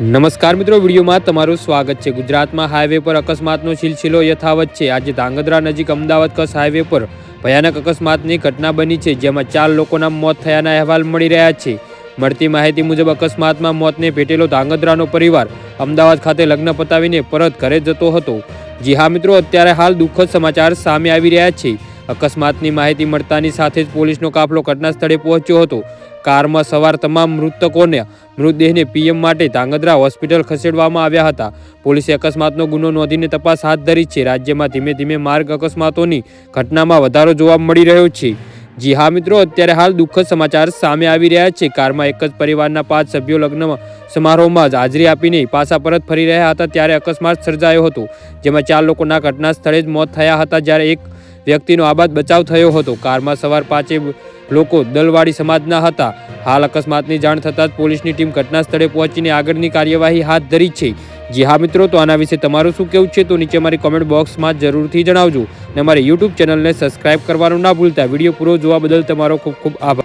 નમસ્કાર મિત્રો, વિડીયોમાં તમારું સ્વાગત છે. ગુજરાતમાં હાઈવે પર અકસ્માતનો સિલસિલો યથાવત છે. આજે ધાંગધ્રા નજીક અમદાવાદ કચ્છ હાઈવે પર ભયાનક અકસ્માતની ઘટના બની છે, જેમાં ચાર લોકોના મોત થયાના અહેવાલ મળી રહ્યા છે. મળતી માહિતી મુજબ, અકસ્માતમાં મોતને ભેટેલો ધાંગધ્રાનો પરિવાર અમદાવાદ ખાતે લગ્ન પતાવીને પરત ઘરે જતો હતો. જી હા મિત્રો, અત્યારે હાલ દુઃખદ સમાચાર સામે આવી રહ્યા છે. અકસ્માતની માહિતી મળતાની સાથે જ પોલીસનો કાફલો ઘટના સ્થળે પહોંચ્યો હતો. કારમાં સવાર તમામ મૃતકોને મૃતદેહને પીએમ માટે ધાંગધ્રા હોસ્પિટલ ખસેડવામાં આવ્યા હતા. પોલીસે અકસ્માતનો ગુનો નોંધીને તપાસ હાથ ધરી છે. રાજ્યમાં ધીમે ધીમે માર્ગ અકસ્માતોની ઘટનામાં વધારો જોવા મળી રહ્યો છે. જી હા મિત્રો, અત્યારે હાલ દુઃખદ સમાચાર સામે આવી રહ્યા છે. કારમાં એક જ પરિવારના પાંચ સભ્યો લગ્ન સમારોહમાં જ હાજરી આપીને પાછા પરત ફરી રહ્યા હતા, ત્યારે અકસ્માત સર્જાયો હતો, જેમાં ચાર લોકોના ઘટના સ્થળે જ મોત થયા હતા, જ્યારે એક વ્યક્તિનો આબાદ બચાવ થયો હતો. કારમાં સવાર પાંચે લોકો દલવાડી સમાજના હતા. હાલ અકસ્માતની જાણ થતાં જ પોલીસની ટીમ ઘટના સ્થળે પહોંચીને આગળની કાર્યવાહી હાથ ધરી છે. જી હા મિત્રો, તો આના વિશે તમારું શું કેવું છે? તો નીચે મારી કોમેન્ટ બોક્સમાં જરૂરથી જણાવજો. અને મારી યુટ્યુબ ચેનલને સબસ્ક્રાઇબ કરવાનું ના ભૂલતા. વીડિયો પૂરો જોવા બદલ તમારો ખૂબ ખૂબ આભાર.